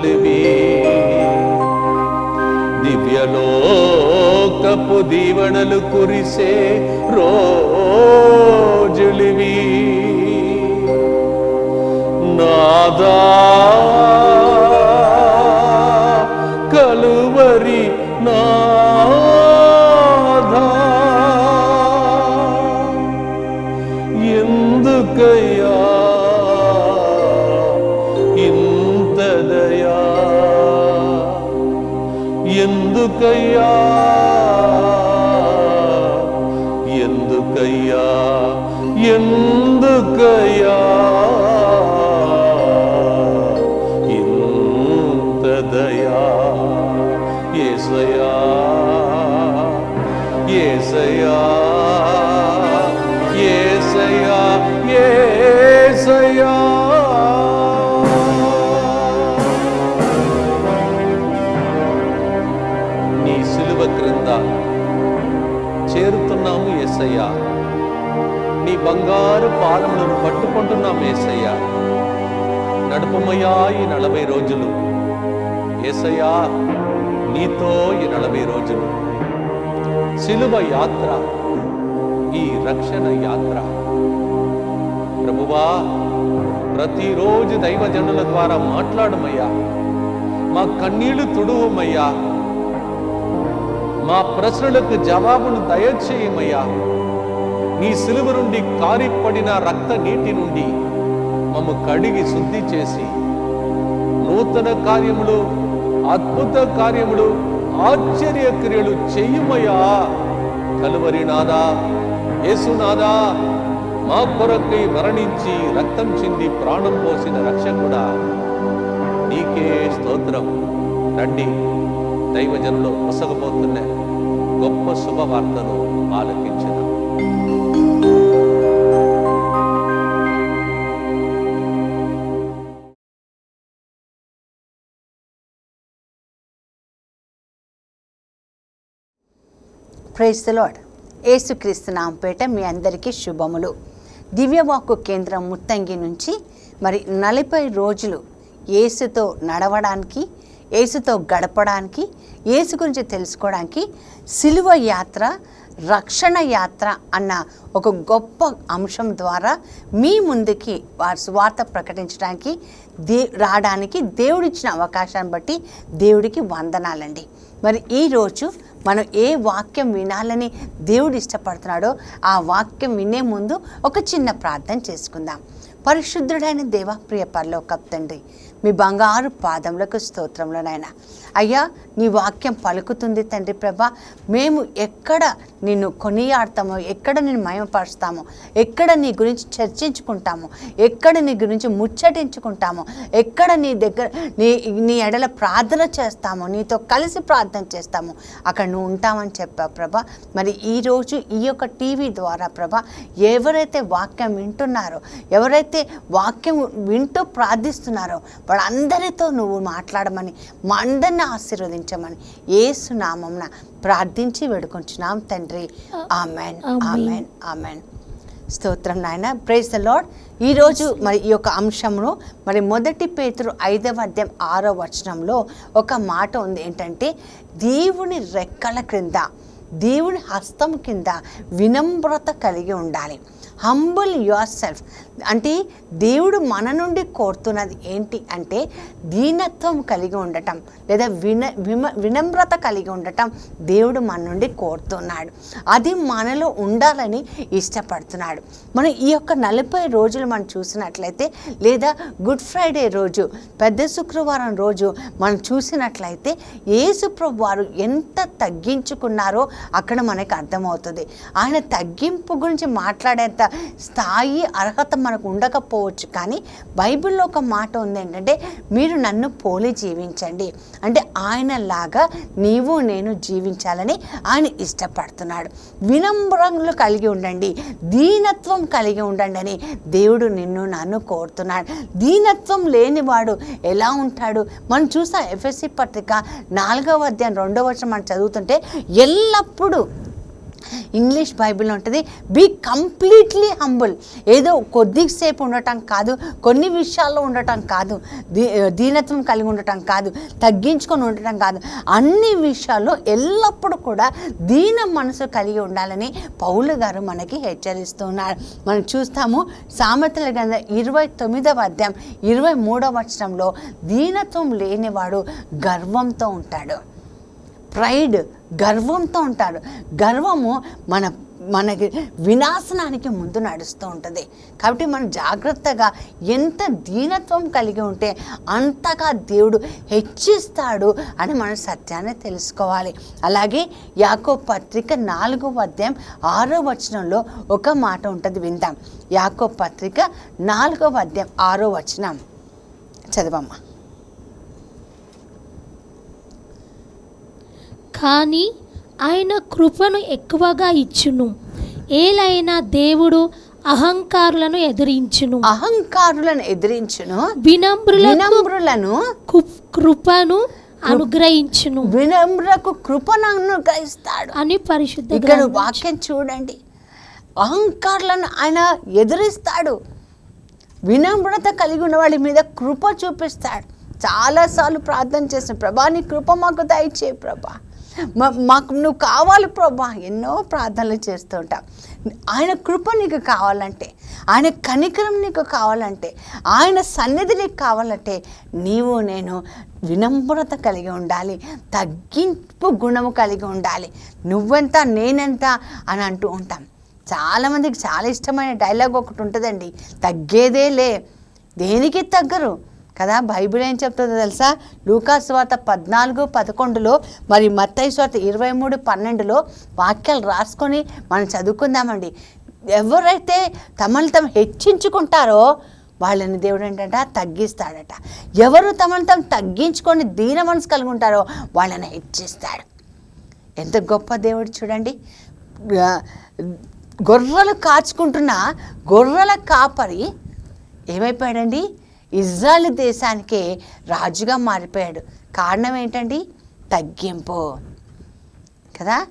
రోజులివి దివ్యలోకపు దీవెనలు కురిసే రోజులివి. నాదా ఏసయా ఏసయా ఏసయా నీ సిలువ క్రింద చేరుతున్నాము ఏసయ్యా. నీ బంగారు పాదములను పట్టుకుంటున్నాం ఏసయ్యా. నడుపమయ్యా ఈ నలభై రోజులు. ఏసయ్యా నీతో ఈ నలభై రోజులు. శిలువ యాత్ర ఈ రక్షణ యాత్ర. ప్రభువా ప్రతిరోజు దైవజనుల ద్వారా మాట్లాడమయ్యా. మా కన్నీళ్ళు తుడువమయ్యా. మా ప్రశ్నలకు జవాబును దయచేయమయ్యా. నీ సిలువ నుండి కారిపడిన రక్త నీటి నుండి మమ్ము కడిగి శుద్ధి చేసి నూతన కార్యములు అద్భుత కార్యములు ఆశ్చర్య క్రియలు చెయ్యమయ్యా కలువరి నాదా యేసునాదా మా కొరకై మరణించి రక్తం చింది ప్రాణం పోసిన రక్షకుడా. నీకే స్తోత్రం. రండి దైవజనులు పొసగబోతున్న గొప్ప శుభవార్తను ఆలకించ ప్రైజ్ లాడ్ ఏసుక్రీస్తు నాంపేట మీ అందరికీ శుభములు. దివ్యవాక్కు కేంద్రం ముత్తంగి నుంచి మరి నలభై రోజులు ఏసుతో నడవడానికి ఏసుతో గడపడానికి ఏసు గురించి తెలుసుకోవడానికి సిలువ యాత్ర రక్షణ యాత్ర అన్న ఒక గొప్ప అంశం ద్వారా మీ ముందుకి వారి స్వార్థ ప్రకటించడానికి దే రావడానికి దేవుడిచ్చిన అవకాశాన్ని బట్టి దేవుడికి వందనాలండి. మరి ఈరోజు మనం ఏ వాక్యం వినాలని దేవుడు ఇష్టపడుతున్నాడో ఆ వాక్యం వినే ముందు ఒక చిన్న ప్రార్థన చేసుకుందాం. పరిశుద్ధుడైన దేవ ప్రియ పరలోక తండ్రి మీ బంగారు పాదములకు స్తోత్రంలోనైనా అయ్యా నీ వాక్యం పలుకుతుంది తండ్రి ప్రభ. మేము ఎక్కడ నిన్ను కొనియాడతామో ఎక్కడ నిన్ను మయమపరుస్తామో ఎక్కడ నీ గురించి చర్చించుకుంటామో ఎక్కడ నీ గురించి ముచ్చటించుకుంటామో ఎక్కడ నీ దగ్గర నీ నీ ఎడల ప్రార్థన చేస్తామో నీతో కలిసి ప్రార్థన చేస్తామో అక్కడ నువ్వు ఉంటామని చెప్పావు ప్రభా. మరి ఈరోజు ఈ యొక్క టీవీ ద్వారా ప్రభ ఎవరైతే వాక్యం వింటున్నారో ఎవరైతే వాక్యం వింటూ ప్రార్థిస్తున్నారో వాళ్ళందరితో నువ్వు మాట్లాడమని మా అందరిని ఆశీర్వదించమని ఏసు నామంన ప్రార్థించి వేడుకొంచున్నాం తండ్రి. ఆమెన్. ఆమెన్. ఆమెన్. స్తోత్రం నాయన. ప్రైజ్ ద లాడ్ ఈరోజు మరి ఈ యొక్క అంశంలో మరి మొదటి పేతురు ఐదవ అధ్యాయం ఆరో వచనంలో ఒక మాట ఉంది ఏంటంటే దేవుని రెక్కల క్రింద దేవుని హస్తం కింద వినమ్రత కలిగి ఉండాలి. హంబుల్ యువర్ సెల్ఫ్ అంటే దేవుడు మన నుండి కోరుతున్నది ఏంటి అంటే దీనత్వం కలిగి ఉండటం లేదా విన విమ వినమ్రత కలిగి ఉండటం దేవుడు మన నుండి కోరుతున్నాడు. అది మనలో ఉండాలని ఇష్టపడుతున్నాడు. మనం ఈ యొక్క నలభై రోజులు మనం చూసినట్లయితే లేదా గుడ్ ఫ్రైడే రోజు పెద్ద శుక్రవారం రోజు మనం చూసినట్లయితే యేసుప్రభు వారు ఎంత తగ్గించుకున్నారో అక్కడ మనకి అర్థమవుతుంది. ఆయన తగ్గింపు గురించి మాట్లాడేంత స్థాయి అర్హత మనకు ఉండకపోవచ్చు. కానీ బైబిల్లో ఒక మాట ఉంది ఏంటంటే మీరు నన్ను పోలి జీవించండి. అంటే ఆయనలాగా నీవు నేను జీవించాలని ఆయన ఇష్టపడుతున్నాడు. వినమ్రంగులు కలిగి ఉండండి. దీనత్వం కలిగి ఉండండి అని దేవుడు నిన్ను నన్ను కోరుతున్నాడు. దీనత్వం లేనివాడు ఎలా ఉంటాడు? మనం చూసాం ఎఫ్ఎస్సి పత్రిక నాలుగవ అధ్యాయం రెండవ వర్షం మనం చదువుతుంటే ఎల్లప్పుడూ ఇంగ్లీష్ బైబిల్ ఉంటుంది బీ కంప్లీట్లీ హంబుల్ ఏదో కొద్దిసేపు ఉండటం కాదు కొన్ని విషయాల్లో ఉండటం కాదు దీ దీనత్వం కలిగి ఉండటం కాదు తగ్గించుకొని ఉండటం కాదు. అన్ని విషయాల్లో ఎల్లప్పుడూ కూడా దీన మనసు కలిగి ఉండాలని పౌలు గారు మనకి హెచ్చరిస్తున్నారు. మనం చూస్తాము సామెతల గంధ ఇరవై తొమ్మిదవ అధ్యాయం ఇరవై మూడవ వచనంలో దీనత్వం లేనివాడు గర్వంతో ఉంటాడు. ప్రైడ్ గర్వంతో ఉంటాడు. గర్వము మన మనకి వినాశనానికి ముందు నడుస్తూ ఉంటుంది. కాబట్టి మనం జాగ్రత్తగా ఎంత దీనత్వం కలిగి ఉంటే అంతగా దేవుడు హెచ్చిస్తాడు అని మనం సత్యాన్ని తెలుసుకోవాలి. అలాగే యాకో పత్రిక నాలుగో అధ్యాయం ఆరో వచనంలో ఒక మాట ఉంటుంది విందాం. యాకో పత్రిక నాలుగో అధ్యాయం ఆరో వచనం. చదవమ్మా. కానీ ఆయన కృపను ఎక్కువగా ఇచ్చును. ఏలైనా దేవుడు అహంకారులను ఎదిరించును. అహంకారులను ఎదిరించును. వినమ్రులను కృపను అనుగ్రహించును. వినమ్రకు కృపను అనుగ్రహిస్తాడు. అని పరిశుద్ధ ఇక్కడ వాక్యం చూడండి. అహంకారులను ఆయన ఎదిరిస్తాడు. వినమ్రత కలిగి ఉన్న వాళ్ళ మీద కృప చూపిస్తాడు. చాలాసార్లు ప్రార్థన చేసిన ప్రభా నీ కృప మాకు దయచే ప్రభా. మాకు నువ్వు కావాలి ప్రభా. ఎన్నో ప్రార్థనలు చేస్తూ ఉంటాం. ఆయన కృప నీకు కావాలంటే ఆయన కనికరం నీకు కావాలంటే ఆయన సన్నిధి నీకు కావాలంటే నీవు నేను వినమ్రత కలిగి ఉండాలి తగ్గింపు గుణము కలిగి ఉండాలి. నువ్వెంత నేనెంత అని అంటూ ఉంటాం. చాలామందికి చాలా ఇష్టమైన డైలాగ్ ఒకటి ఉంటుందండి తగ్గేదే లే. దేనికి తగ్గరు? కదా? బైబిల్ ఏం చెప్తుందో తెలుసా? లూకా స్వాత పద్నాలుగు పదకొండులో మరి మత్తయి స్వాత ఇరవై మూడు పన్నెండులో వాక్యాలు రాసుకొని మనం చదువుకుందామండి. ఎవరైతే తమను తమ హెచ్చించుకుంటారో వాళ్ళని దేవుడు ఏంటంట? తగ్గిస్తాడట. ఎవరు తమను తాము తగ్గించుకొని దీన మనసు కలిగి ఉంటారో వాళ్ళని హెచ్చిస్తాడు. ఎంత గొప్ప దేవుడు చూడండి. గొర్రెలు కాచుకుంటున్న గొర్రెల కాపరి ఏమైపోయాడండి? ఇజ్రాయల్ దేశానికే రాజుగా మారిపోయాడు. కారణం ఏంటండి? తగ్గింపు. కదా?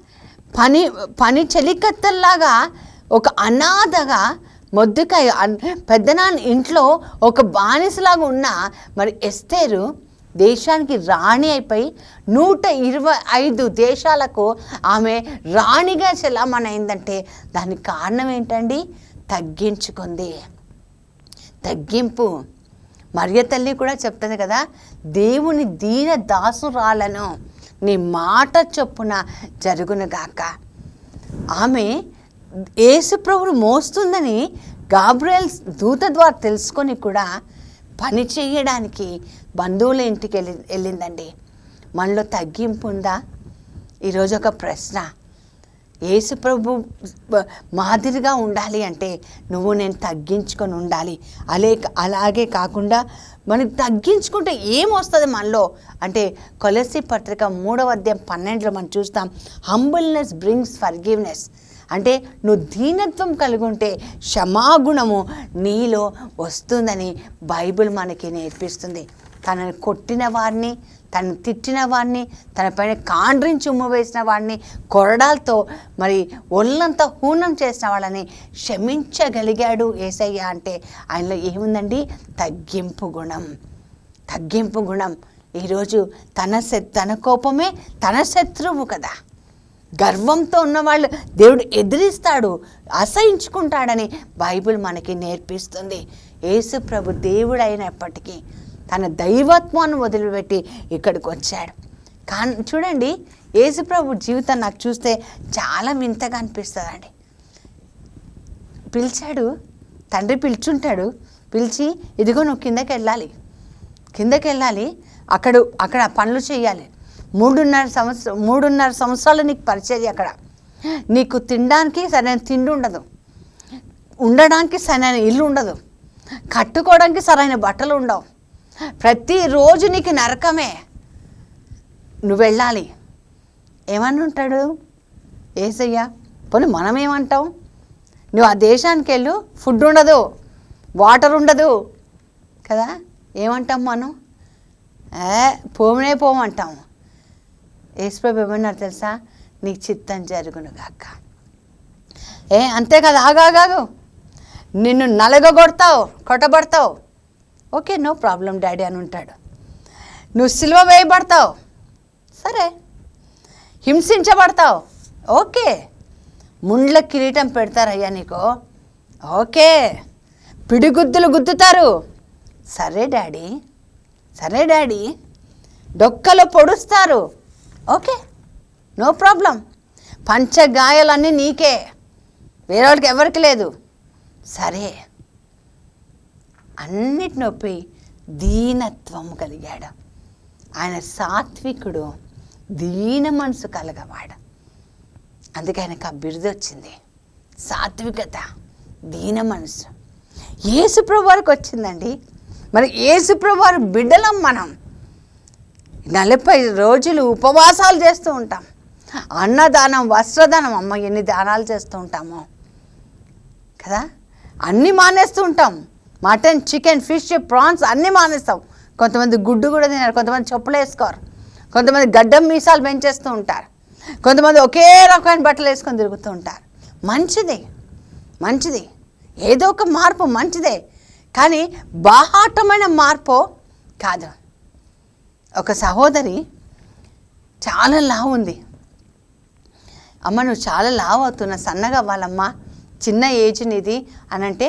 పని పని చెలికత్తల్లాగా ఒక అనాథగా మొద్దుకాయ అన్- పెద్దనాన్న ఇంట్లో ఒక బానిసలాగా ఉన్న మరి ఎస్తేరు దేశానికి రాణి అయిపోయి నూట ఇరవై ఐదు దేశాలకు ఆమె రాణిగా చెలామణైందంటే దానికి కారణం ఏంటండి? తగ్గించుకుంది. తగ్గింపు. మరియ తల్లి కూడా చెప్తుంది కదా దేవుని దీన దాసురాలను నీ మాట చొప్పున జరుగునుగాక ఆమె యేసుప్రభుని మోస్తుందని గాబ్రియల్ దూత ద్వారా తెలుసుకొని కూడా పని చేయడానికి బంధువుల ఇంటికి వెళ్ళి వెళ్ళిందండి. మనలో తగ్గింపు ఉందా? ఈరోజు ఒక ప్రశ్న. యేసు ప్రభు మాదిరిగా ఉండాలి అంటే నువ్వు నేను తగ్గించుకొని ఉండాలి. అలే అలాగే కాకుండా మనకు తగ్గించుకుంటే ఏమొస్తుంది మనలో? అంటే కొలసి పత్రిక మూడవ అధ్యాయం పన్నెండులో మనం చూస్తాం హంబుల్నెస్ బ్రింగ్స్ ఫర్గివ్నెస్ అంటే నువ్వు దీనత్వం కలిగి ఉంటే క్షమాగుణము నీలో వస్తుందని బైబిల్ మనకి నేర్పిస్తుంది. తనని కొట్టిన వారిని తను తిట్టిన వాడిని తన పైన కాండ్రించి ఉమ్ము వేసిన వాడిని కొరడాలతో మరి ఒళ్ళంతా హూనం చేసిన వాళ్ళని క్షమించగలిగాడు ఏసయ్య అంటే ఆయనలో ఏముందండి? తగ్గింపు గుణం. తగ్గింపు గుణం. ఈరోజు తన తన కోపమే తన శత్రువు కదా. గర్వంతో ఉన్నవాళ్ళు దేవుడు ఎదిరిస్తాడు అసహించుకుంటాడని బైబిల్ మనకి నేర్పిస్తుంది. యేసు ప్రభు దేవుడు అయినప్పటికీ తన దైవత్వాన్ని వదిలిపెట్టి ఇక్కడికి వచ్చాడు. కానీ చూడండి యేసుప్రభు జీవితం నాకు చూస్తే చాలా వింతగా అనిపిస్తుందండి. పిలిచాడు తండ్రి పిలుచుంటాడు పిలిచి ఇదిగో నువ్వు కిందకి వెళ్ళాలి. కిందకి వెళ్ళాలి అక్కడ అక్కడ పనులు చేయాలి. మూడున్నర సంవత్సరం మూడున్నర సంవత్సరాలు నీకు పరిచయం అక్కడ. నీకు తినడానికి సరైన తిండి ఉండదు. ఉండడానికి సరైన ఇల్లు ఉండదు. కట్టుకోవడానికి సరైన బట్టలు ఉండవు. ప్రతిరోజు నీకు నరకమే. నువ్వు వెళ్ళాలి. ఏమని ఉంటాడు? ఏసయ్యా పోనీ మనం ఏమంటాం నువ్వు ఆ దేశానికి వెళ్ళు ఫుడ్ ఉండదు వాటర్ ఉండదు కదా? ఏమంటాం మనం? ఏ పోమనే పోమంటాం. యేసుప్రభు ఏమన్నారు తెలుసా? నీ చిత్తం జరుగును గాక. ఏ అంతే కదా ఆగాగాగు. నిన్ను నలగగొడతావు కొట్టబడతావు. ఓకే నో ప్రాబ్లం డాడీ అని ఉంటాడు. నువ్వు సిల్వ వేయబడతావు. సరే. హింసించబడతావు. ఓకే. ముండ్ల కిరీటం పెడతారయ్యా నీకు. ఓకే. పిడిగుద్దులు గుద్దుతారు. సరే డాడీ. సరే డాడీ. డొక్కలు పొడుస్తారు. ఓకే. No problem. పంచగాయాలన్నీ నీకే. వేరే వాళ్ళకి ఎవరికి లేదు. సరే. అన్నిటి నొప్పి దీనత్వం కలిగాడు. ఆయన సాత్వికుడు దీన మనసు కలగవాడు. అందుకే ఆయనకు ఆ బిరుదు వచ్చింది. సాత్వికత దీన మనసు. ఏసుప్రభు వారికి వచ్చిందండి. మరి ఏసుప్రభువారు బిడ్డలం మనం. నలభై రోజులు ఉపవాసాలు చేస్తూ ఉంటాం. అన్నదానం వస్త్రదానం అమ్మ ఎన్ని దానాలు చేస్తూ ఉంటామో. కదా? అన్నీ మానేస్తూ ఉంటాం. మటన్ చికెన్ ఫిష్ ప్రాన్స్ అన్నీ మానేస్తాం. కొంతమంది గుడ్డు కూడా తినారు కొంతమంది చెప్పులు వేసుకోరు. కొంతమంది గడ్డం మీసాలు పెంచేస్తూ ఉంటారు. కొంతమంది ఒకే రకమైన బట్టలు వేసుకొని తిరుగుతూ ఉంటారు. మంచిది. మంచిది. ఏదో ఒక మార్పు మంచిదే. కానీ బాహాటమైన మార్పు కాదు. ఒక సహోదరి చాలా లావు ఉంది. అమ్మ నువ్వు చాలా లావు అవుతున్నా సన్నగా వాళ్ళమ్మ చిన్న ఏజ్ నీది అని అంటే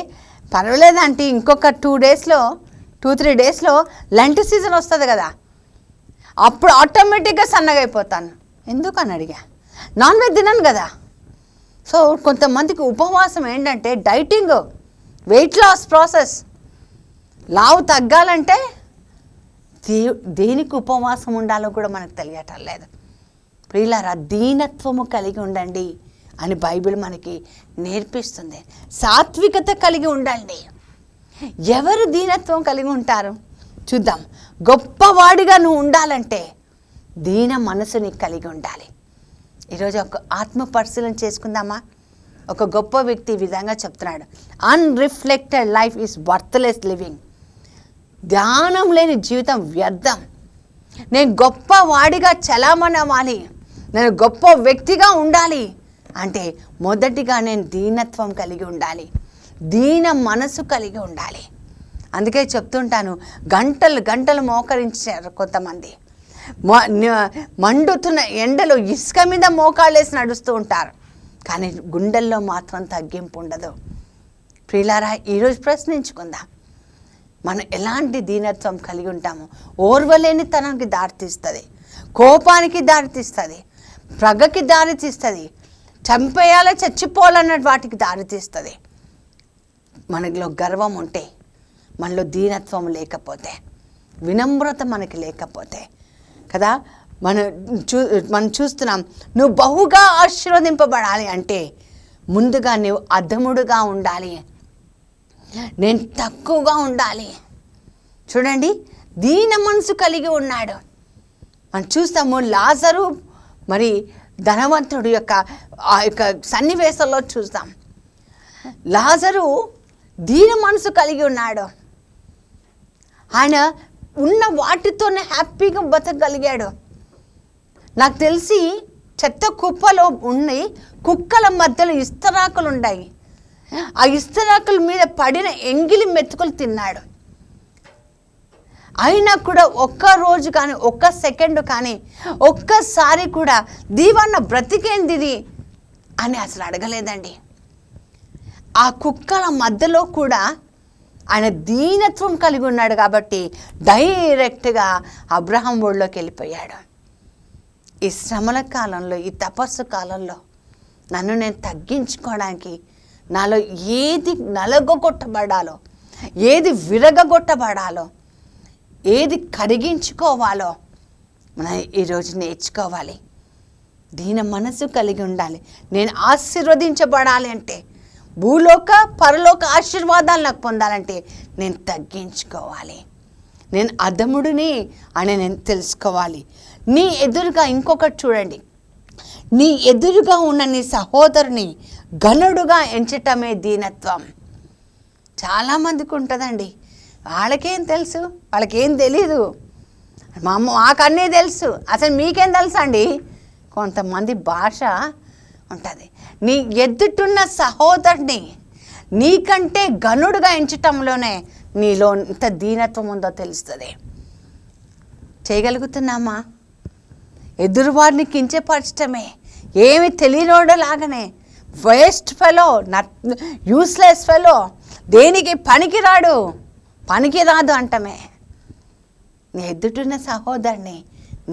పర్వాలేదంటే ఇంకొక టూ డేస్లో టూ త్రీ డేస్లో లంటి సీజన్ వస్తుంది కదా. అప్పుడు ఆటోమేటిక్గా సన్నగా అయిపోతాను. ఎందుకు అని అడిగా? నాన్ వెజ్ తినను కదా. సో కొంతమందికి ఉపవాసం ఏంటంటే డైటింగ్ వెయిట్ లాస్ ప్రాసెస్ లావు తగ్గాలంటే దే దేనికి ఉపవాసం ఉండాలో కూడా మనకు తెలియటం లేదు. ప్రియులారా దీనత్వము కలిగి ఉండండి. అని బైబిల్ మనకి నేర్పిస్తుంది. సాత్వికత కలిగి ఉండండి ఎవరు దీనత్వం కలిగి ఉంటారు? చూద్దాం. గొప్పవాడిగా నువ్వు ఉండాలంటే దీన మనసు నీకు కలిగి ఉండాలి. ఈరోజు ఒక ఆత్మ పరిశీలన చేసుకుందామా? ఒక గొప్ప వ్యక్తి ఈ విధంగా చెప్తున్నాడు. Unreflected life is worthless living ధ్యానం లేని జీవితం వ్యర్థం. నేను గొప్ప వాడిగా నేను గొప్ప వ్యక్తిగా ఉండాలి. అంటే మొదటిగా నేను దీనత్వం కలిగి ఉండాలి. దీన మనసు కలిగి ఉండాలి. అందుకే చెప్తుంటాను గంటలు గంటలు మోకరించారు కొంతమంది. మ- మండుతున్న ఎండలో ఇసుక మీద మోకాళ్ళేసి నడుస్తూ ఉంటారు. కానీ గుండెల్లో మాత్రం తగ్గింపు ఉండదు. ప్రియులారా ఈరోజు ప్రశ్నించుకుందాం. మనం ఎలాంటి దీనత్వం కలిగి ఉంటాము? ఓర్వలేని తనానికి దారితీస్తుంది. కోపానికి దారితీస్తుంది. ప్రగకి దారితీస్తుంది. చంపేయాలి చచ్చిపోవాలన్న వాటికి దారితీస్తుంది. మనలో గర్వం ఉంటే మనలో దీనత్వం లేకపోతే వినమ్రత మనకి లేకపోతే కదా? మనం చూ మనం చూస్తున్నాం నువ్వు బహుగా ఆశీర్వదింపబడాలి అంటే ముందుగా నువ్వు అధముడుగా ఉండాలి. నేను తక్కువగా ఉండాలి. చూడండి దీన మనసు కలిగి ఉన్నాడు. మనం చూస్తాము లాజరు మరి ధనవంతుడు యొక్క ఆ యొక్క సన్నివేశంలో చూస్తాం లాజరు దీన మనసు కలిగి ఉన్నాడు. ఆయన ఉన్న వాటితోనే హ్యాపీగా బతకగలిగాడు. నాకు తెలిసి చెత్త కుప్పలో ఉన్నాయి కుక్కల మధ్యలో ఇస్తరాకులు ఉన్నాయి ఆ ఇస్తరాకుల మీద పడిన ఎంగిలి మెతుకులు తిన్నాడు. అయినా కూడా ఒక్క రోజు కానీ ఒక్క సెకండ్ కానీ ఒక్కసారి కూడా దీవన్న బ్రతికేంది ఇది అని అసలు అడగలేదండి. ఆ కుక్కల మధ్యలో కూడా ఆయన దీనత్వం కలిగి ఉన్నాడు కాబట్టి డైరెక్ట్గా అబ్రహం ఊళ్ళోకి వెళ్ళిపోయాడు. ఈ శ్రమల కాలంలో ఈ తపస్సు కాలంలో నన్ను నేను తగ్గించుకోవడానికి నాలో ఏది నలగొట్టబడాలో ఏది విరగగొట్టబడాలో ఏది కరిగించుకోవాలో మనం ఈరోజు నేర్చుకోవాలి. దీన మనసు కలిగి ఉండాలి. నేను ఆశీర్వదించబడాలి అంటే భూలోక పరలోక ఆశీర్వాదాలు నాకు పొందాలంటే నేను తగ్గించుకోవాలి. నేను అధముడిని అని నేను తెలుసుకోవాలి. నీ ఎదురుగా ఇంకొకటి చూడండి. నీ ఎదురుగా ఉన్న నీ సహోదరుని గనుడుగా ఎంచటమే దీనత్వం. చాలామందికి ఉంటుందండి. వాళ్ళకేం తెలుసు? వాళ్ళకేం తెలీదు. మా అమ్మ మాకన్నీ తెలుసు. అసలు మీకేం తెలుసా అండి కొంతమంది భాష ఉంటుంది. నీ ఎదుటున్న సహోదరుని నీకంటే గనుడుగా ఎంచటంలోనే నీలో ఎంత దీనత్వం ఉందో తెలుస్తుంది. చేయగలుగుతున్నామా? ఎదురువారిని కించపరచటమే. ఏమి తెలియనోడలాగానే waste fellow nut useless fellow దేనికి పనికిరాడు? పనికి రాదు అంటమే. నీ ఎదుటిన సహోదరుని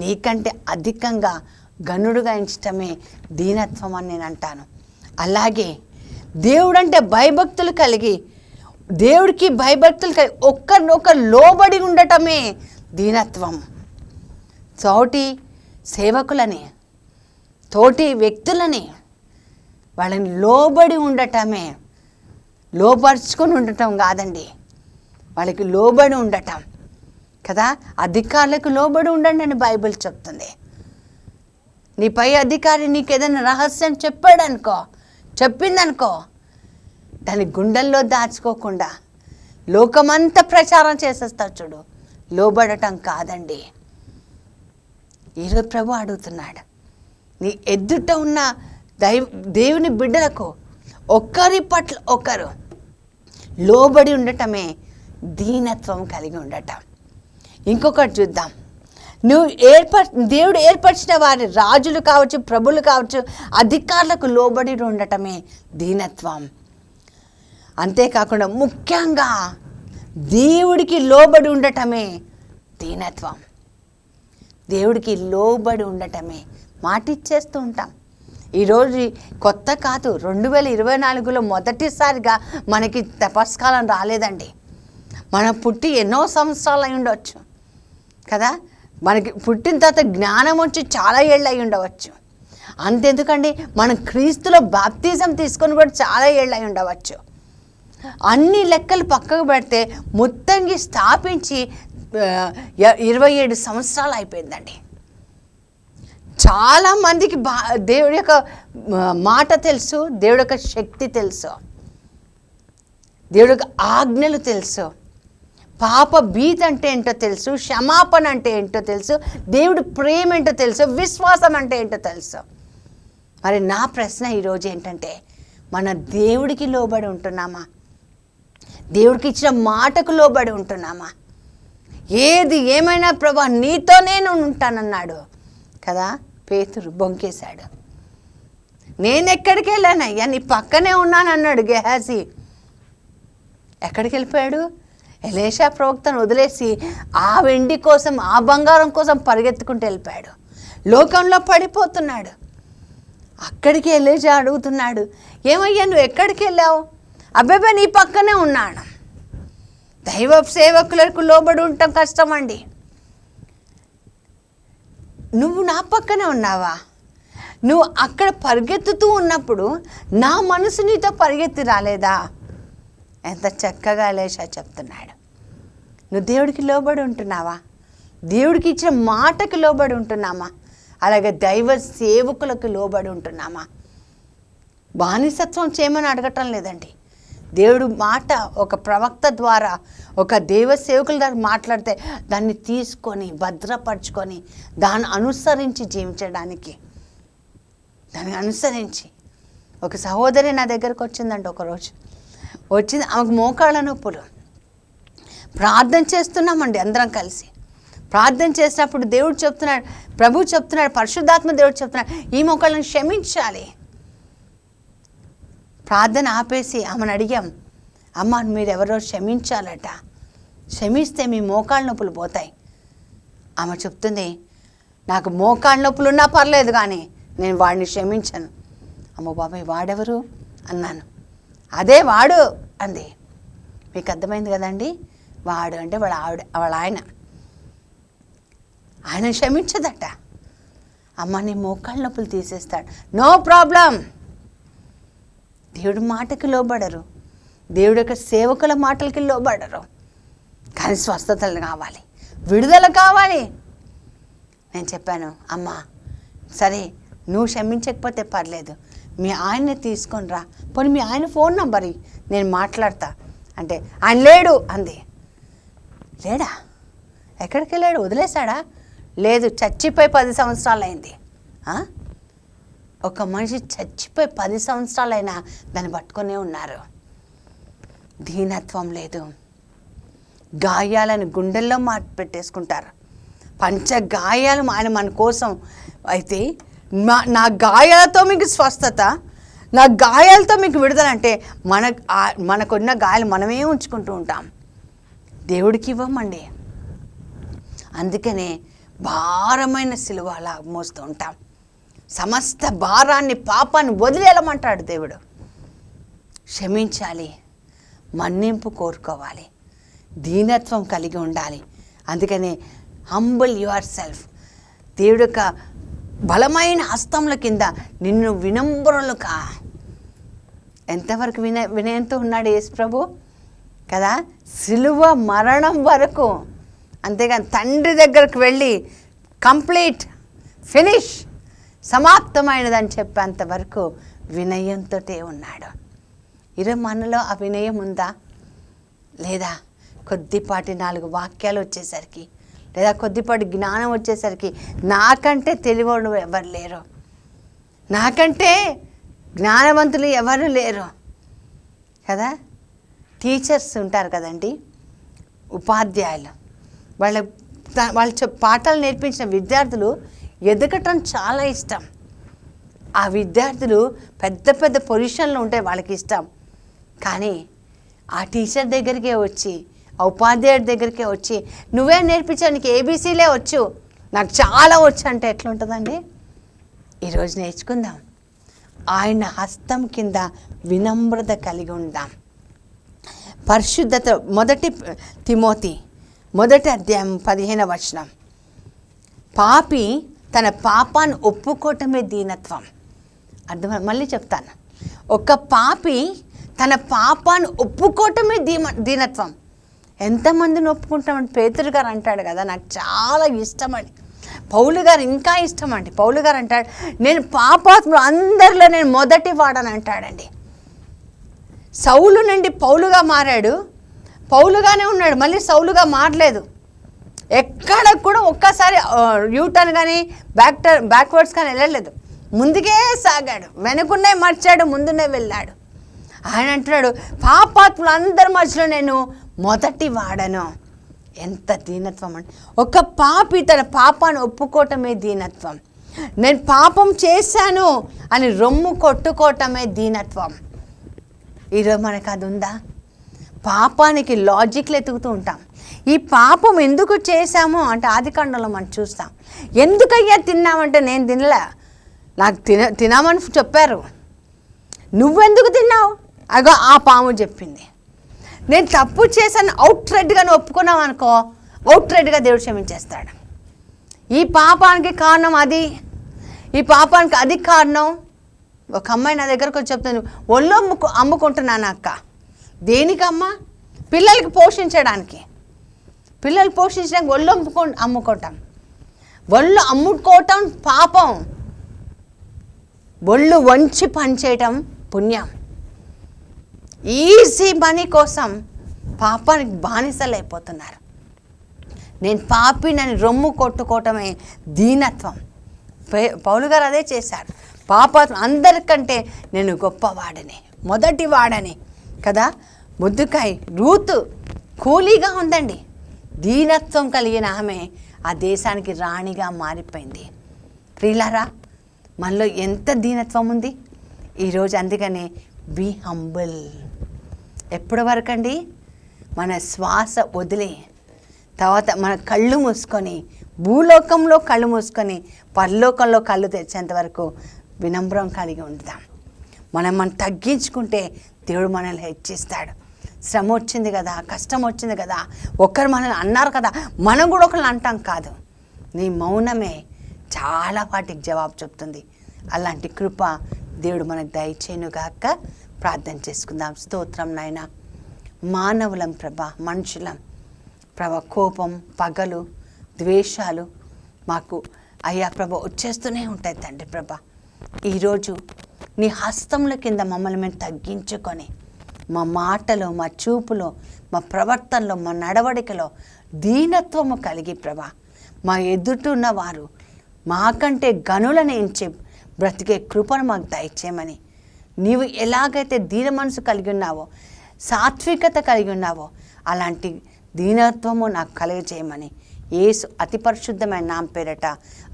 నీకంటే అధికంగా గనుడుగా ఎంచటమే దీనత్వం అని నేను అంటాను. అలాగే దేవుడంటే భయభక్తులు కలిగి దేవుడికి భయభక్తులు కలిగి ఒక్కరినొకరు లోబడి ఉండటమే దీనత్వం. తోటి సేవకులని తోటి వ్యక్తులని వాళ్ళని లోబడి ఉండటమే లోపరుచుకొని ఉండటం కాదండి. వాళ్ళకి లోబడి ఉండటం. కదా? అధికారులకు లోబడి ఉండండి అని బైబిల్ చెప్తుంది. నీ పై అధికారి నీకు ఏదైనా రహస్యం చెప్పాడనుకో చెప్పిందనుకో దాని గుండెల్లో దాచుకోకుండా లోకమంతా ప్రచారం చేసేస్తావు చూడు. లోబడటం కాదండి. ఈరోజు ప్రభు అడుగుతున్నాడు నీ ఎదుట ఉన్న దైవ దేవుని బిడ్డలకు ఒక్కరి పట్ల ఒకరు లోబడి ఉండటమే దీనత్వం కలిగి ఉండటం. ఇంకొకటి చూద్దాం. నువ్వు ఏర్పర్ దేవుడు ఏర్పరిచిన వారి రాజులు కావచ్చు ప్రభులు కావచ్చు అధికారులకు లోబడి ఉండటమే దీనత్వం. అంతేకాకుండా ముఖ్యంగా దేవుడికి లోబడి ఉండటమే దీనత్వం. దేవుడికి లోబడి ఉండటమే మాటిచ్చేస్తూ ఉంటాం. ఈరోజు కొత్త కాదు రెండు వేల ఇరవై నాలుగులో మొదటిసారిగా మనకి తపస్కాలం రాలేదండి. మనం పుట్టి ఎన్నో సంవత్సరాలు అయి ఉండవచ్చు. కదా? మనకి పుట్టిన తర్వాత జ్ఞానం వచ్చి చాలా ఏళ్ళు అయి ఉండవచ్చు. అంతెందుకండి? మనం క్రీస్తులో బాప్తిజం తీసుకొని కూడా చాలా ఏళ్ళు అయి ఉండవచ్చు. అన్ని లెక్కలు పక్కకు పెడితే మొత్తంగా స్థాపించి ఇరవై ఏడు సంవత్సరాలు అయిపోయిందండి. చాలా మందికి బా దేవుడి యొక్క మాట తెలుసు దేవుడి యొక్క శక్తి తెలుసు. దేవుడి యొక్క ఆజ్ఞలు తెలుసు. పాప భీతి అంటే ఏంటో తెలుసు క్షమాపణ అంటే ఏంటో తెలుసు దేవుడు ప్రేమ ఏంటో తెలుసు విశ్వాసం అంటే ఏంటో తెలుసు. మరి నా ప్రశ్న ఈరోజు ఏంటంటే మన దేవుడికి లోబడి ఉంటున్నామా? దేవుడికి ఇచ్చిన మాటకు లోబడి ఉంటున్నామా? ఏది ఏమైనా ప్రభా నీతోనే నేను ఉంటానన్నాడు. కదా? పేతురు బొంకేశాడు. నేను ఎక్కడికి వెళ్ళానయ్యా? నీ పక్కనే ఉన్నానన్నాడు గెహాజీ. ఎక్కడికి వెళ్ళిపోయాడు? ఎలేషా ప్రవక్తను వదిలేసి ఆ వెండి కోసం ఆ బంగారం కోసం పరిగెత్తుకుంటూ వెళ్ళిపోయాడు. లోకంలో పడిపోతున్నాడు. అక్కడికి ఎలేషా అడుగుతున్నాడు ఏమయ్యా నువ్వు ఎక్కడికి వెళ్ళావు? అబ్బాయి నీ పక్కనే ఉన్నాను. దైవ సేవకులకు లోబడి ఉండటం కష్టమండి. నువ్వు నా పక్కనే ఉన్నావా? నువ్వు అక్కడ పరిగెత్తుతూ ఉన్నప్పుడు నా మనసు నీతో పరిగెత్తి రాలేదా? ఎంత చక్కగా లేషా చెప్తున్నాడు. నువ్వు దేవుడికి లోబడి ఉంటున్నావా? దేవుడికి ఇచ్చిన మాటకు లోబడి ఉంటున్నామా? అలాగే దైవ సేవకులకు లోబడి ఉంటున్నామా? బానిసత్వం చేయమని అడగటం లేదండి. దేవుడు మాట ఒక ప్రవక్త ద్వారా ఒక దేవ సేవకుల ద్వారా మాట్లాడితే దాన్ని తీసుకొని భద్రపరుచుకొని దాన్ని అనుసరించి జీవించడానికి. దాన్ని అనుసరించి. ఒక సహోదరి నా దగ్గరకు వచ్చిందండి ఒకరోజు. వచ్చింది. ఆమెకు మోకాళ్ళ నొప్పులు. ప్రార్థన చేస్తున్నామండి అందరం కలిసి. ప్రార్థన చేసినప్పుడు దేవుడు చెప్తున్నాడు ప్రభు చెప్తున్నాడు పరిశుద్ధాత్మ దేవుడు చెప్తున్నాడు ఈ మోకాళ్ళని క్షమించాలి. ప్రార్థన ఆపేసి ఆమెను అడిగాం అమ్మ మీరెవరో క్షమించాలట. క్షమిస్తే మీ మోకాళ్ళ నొప్పులు పోతాయి. ఆమె చెప్తుంది నాకు మోకాళ్ళ నొప్పులు ఉన్నా పర్లేదు కానీ నేను వాడిని క్షమించాను. అమ్మ బాబాయ్ వాడెవరు? అన్నాను. అదే వాడు అంది. మీకు అర్థమైంది కదండి? వాడు అంటే వాళ్ళ ఆవిడ వాళ్ళ ఆయన. ఆయన క్షమించదట. అమ్మ నీ మోకాళ్ళ నొప్పులు తీసేస్తాడు. No problem. దేవుడి మాటకి లోబడరు. దేవుడి యొక్క సేవకుల మాటలకి లోబడరు. కానీ స్వస్థతలు కావాలి. విడుదల కావాలి. నేను చెప్పాను అమ్మా సరే నువ్వు క్షమించకపోతే పర్లేదు. మీ ఆయన్ని తీసుకొని రా. పోనీ మీ ఆయన ఫోన్ నంబర్ నేను మాట్లాడతా. అంటే ఆయన లేడు అంది. లేడా? ఎక్కడికి వెళ్ళాడు? వదిలేశాడా? లేదు చచ్చిపోయి పది సంవత్సరాలు అయింది ఒక మనిషి చచ్చిపోయి పది సంవత్సరాలైనా దాన్ని పట్టుకునే ఉన్నారు. దీనత్వం లేదు. గాయాలను గుండెల్లో మార్పు పెట్టేసుకుంటారు. పంచ గాయాలు ఆయన మన కోసం. అయితే మా నా గాయాలతో మీకు స్వస్థత నా గాయాలతో మీకు విడుదల అంటే మన మనకున్న గాయాలు మనమే ఉంచుకుంటూ ఉంటాం. దేవుడికి ఇవ్వమండి. అందుకనే భారమైన సిలువ అలా మోస్తూ ఉంటాం. సమస్త భారాన్ని పాపాన్ని వదిలేయమంటాడు దేవుడు. క్షమించాలి మన్నింపు కోరుకోవాలి దీనత్వం కలిగి ఉండాలి. అందుకనే హంబుల్ యువర్ సెల్ఫ్ దేవుడు యొక్క బలమైన హస్తముల కింద నిన్ను వినంబరులుగా ఎంతవరకు విన వినయంతో ఉన్నాడు యేసు ప్రభు? కదా? సిలువ మరణం వరకు. అంతేగాని తండ్రి దగ్గరకు వెళ్ళి కంప్లీట్ ఫినిష్ సమాప్తమైనదని చెప్పేంత వరకు వినయంతో ఉన్నాడు. ఈరోజు మనలో ఆ వినయం ఉందా? లేదా? కొద్దిపాటి నాలుగు వాక్యాలు వచ్చేసరికి లేదా కొద్దిపాటి జ్ఞానం వచ్చేసరికి నాకంటే తెలివోడు ఎవరు లేరు. నాకంటే జ్ఞానవంతులు ఎవరు లేరు. కదా? టీచర్స్ ఉంటారు కదండి ఉపాధ్యాయులు. వాళ్ళ వాళ్ళ వాళ్ళు పాఠాలు నేర్పించిన విద్యార్థులు ఎదగటం చాలా ఇష్టం. ఆ విద్యార్థులు పెద్ద పెద్ద పొజిషన్లో ఉంటే వాళ్ళకి ఇష్టం. కానీ ఆ టీచర్ దగ్గరికే వచ్చి ఆ ఉపాధ్యాయుడి దగ్గరికే వచ్చి నువ్వే నేర్పించావు నీకు ఏబీసీలే వచ్చు. నాకు చాలా వచ్చు అంటే ఎట్లుంటుందండి? ఈరోజు నేర్చుకుందాం. ఆయన హస్తం కింద వినమ్రత కలిగి ఉందాం. పరిశుద్ధత మొదటి తిమోతి మొదటి అధ్యాయం పదిహేన వచనం. పాపి తన పాపాన్ని ఒప్పుకోవటమే దీనత్వం. అర్థం మళ్ళీ చెప్తాను. ఒక పాపి తన పాపాన్ని ఒప్పుకోవటమే దీమ దీనత్వం. ఎంతమందిని ఒప్పుకుంటామని పేతురు గారు అంటాడు కదా నాకు చాలా ఇష్టమండి. పౌలు గారు ఇంకా ఇష్టం అండి పౌలు గారు అంటాడు నేను పాపాత్ములు అందరిలో నేను మొదటి వాడని అంటాడండి. సౌలు నుండి పౌలుగా మారాడు. పౌలుగానే ఉన్నాడు మళ్ళీ సౌలుగా మారలేదు. ఎక్కడ కూడా ఒక్కసారి యూటర్న్ కానీ బ్యాక్టర్ బ్యాక్వర్డ్స్ కానీ వెళ్ళలేదు. ముందుకే సాగాడు. వెనుకున్నే మర్చాడు ముందునే వెళ్ళాడు. ఆయన అంటున్నాడు పాపాత్ములు అందరి మధ్యలో నేను మొదటి వాడను. ఎంత దీనత్వం అంటే ఒక పాపి తన పాపాన్ని ఒప్పుకోవటమే దీనత్వం. నేను పాపం చేశాను అని రొమ్ము కొట్టుకోవటమే దీనత్వం. ఈరోజు మనకు అది ఉందా? పాపానికి లాజిక్లు ఎతుకుతూ ఉంటాం. ఈ పాపం ఎందుకు చేశాము అంటే ఆదికాండంలో మనం చూస్తాం. ఎందుకయ్యా తిన్నామంటే నేను తినలే. నాకు తిన తినామని చెప్పారు. నువ్వెందుకు తిన్నావు? అగో ఆ పాము చెప్పింది. నేను తప్పు చేశాను అవుట్ రెడ్గా నువ్వు ఒప్పుకున్నావు అనుకో అవుట్ రెడ్గా దేవుడు క్షమించేస్తాడు. ఈ పాపానికి కారణం అది. ఈ పాపానికి అది కారణం. ఒక అమ్మాయి నా దగ్గరకు వచ్చి చెప్తాను ఒళ్ళు అమ్ముకు అమ్ముకుంటున్నాను అక్క. దేనికమ్మా? పిల్లలకి పోషించడానికి. పిల్లలు పోషించడానికి ఒళ్ళు అమ్ముకో అమ్ముకోవటం. ఒళ్ళు అమ్ముకోవటం పాపం. ఒళ్ళు వంచి పనిచేయటం పుణ్యం. ఈజీ మనీ కోసం పాపానికి బానిసలైపోతున్నారు. నేను పాపినని రొమ్ము కొట్టుకోవటమే దీనత్వం. పే- పౌలు గారు అదే చేశారు. పాప అందరికంటే నేను గొప్పవాడని మొదటి వాడని కదా? ముద్దుకాయ రూతు కూలీగా ఉందండి. దీనత్వం కలిగిన ఆమె ఆ దేశానికి రాణిగా మారిపోయింది. ప్రియులారా మనలో ఎంత దీనత్వం ఉంది? ఈరోజు అందుకనే బీ హంబుల్. ఎప్పటి వరకు అండి మన శ్వాస వదిలి తర్వాత మన కళ్ళు మూసుకొని భూలోకంలో కళ్ళు మూసుకొని పరలోకంలో కళ్ళు తెచ్చేంత వరకు వినమ్రం కలిగి ఉంటాం మనం మనం తగ్గించుకుంటే దేవుడు మనల్ని హెచ్చిస్తాడు శ్రమ వచ్చింది కదా కష్టం వచ్చింది కదా ఒకరు మనల్ని అన్నారు కదా మనం కూడా ఒకరిని అంటాం కాదు. నీ మౌనమే చాలా వాటికి జవాబు చెప్తుంది. అలాంటి కృప దేవుడు మనకు దయచేయనుగాక. ప్రార్థన చేసుకుందాం. స్తోత్రం నాయన. మానవులం ప్రభ మనుషులం. ప్రభ కోపం పగలు ద్వేషాలు మాకు అయ్యా ప్రభ వచ్చేస్తూనే ఉంటాయి తండ్రి ప్రభ. ఈరోజు నీ హస్తముల కింద మమ్మల్ని మేము తగ్గించుకొని మా మాటలో మా చూపులో మా ప్రవర్తనలో మా నడవడికలో దీనత్వము కలిగి ప్రభ. మా ఎదుటున్న వారు మాకంటే గనులను ఎంచి బ్రతికే కృపను మాకు దయచేయమని నీవు ఎలాగైతే దీన మనసు కలిగి ఉన్నావో సాత్వికత కలిగి ఉన్నావో అలాంటి దీనత్వము నాకు కలిగజేయమని యేసు అతి పరిశుద్ధమైన నామ పేరట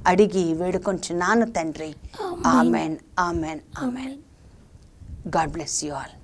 అడిగి వేడుకొంచున్నాను తండ్రి. Amen. Amen. Amen. God bless you all.